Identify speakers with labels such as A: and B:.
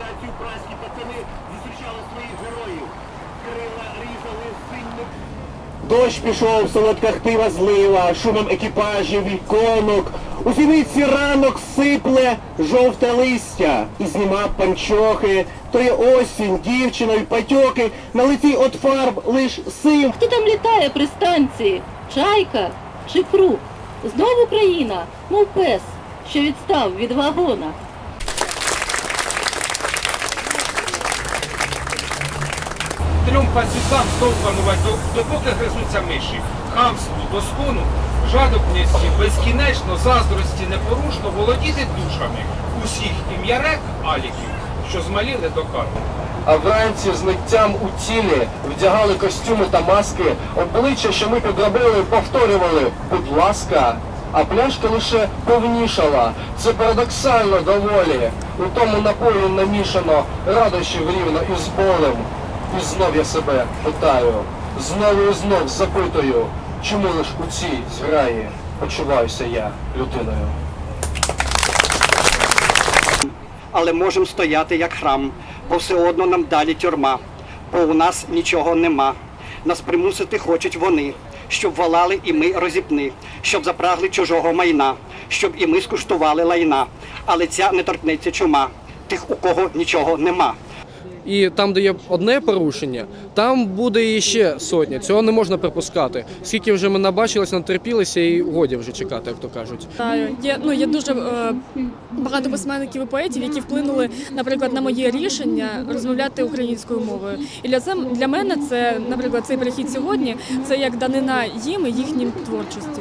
A: Ці праські пацани зустрічали своїх героїв. Крила різали синьми. Дощ пішов, солодка хтива злива, шумом екіпажів, віконок. У зіниці ранок сипле жовте листя і зніма панчохи. То є осінь, дівчина й патьоки, на лиці от фарб лиш сим.
B: Хто там літає при станції? Чайка чи круг? Знову країна, мов пес, що відстав від вагона.
C: Трьом пацюкам знов панувати, до- допоки гризуться миші. Хамству, доскону, жадобності, безкінечно, заздрості непорушно володіти душами усіх ім'ярек аліків, що змаліли до карми.
D: А вранці з ниттям у тілі вдягали костюми та маски, обличчя, що ми підробили, повторювали, будь ласка. А пляшка лише повнішала. Це парадоксально доволі. У тому напої намішано радощів рівно із болем. І знов я себе питаю, знову і знов запитую, чому лиш у цій зграї почуваюся я людиною.
E: але можемо стояти як храм, бо все одно нам далі тюрма, бо у нас нічого нема. Нас примусити хочуть вони, щоб волали і ми розіпни, щоб запрагли чужого майна, щоб і ми скуштували лайна. Але ця не торкнеться чума, тих, у кого нічого нема.
F: І там, де є одне порушення, там буде і ще сотня. Цього не можна припускати. Скільки вже ми набачилися, натерпілися і годі вже чекати, як то кажуть.
G: Знаю, є ну є дуже е, багато письменників і поетів, які вплинули, наприклад, на моє рішення розмовляти українською мовою. І для це для мене це, наприклад, цей перехід сьогодні це як данина їм і їхнім творчості.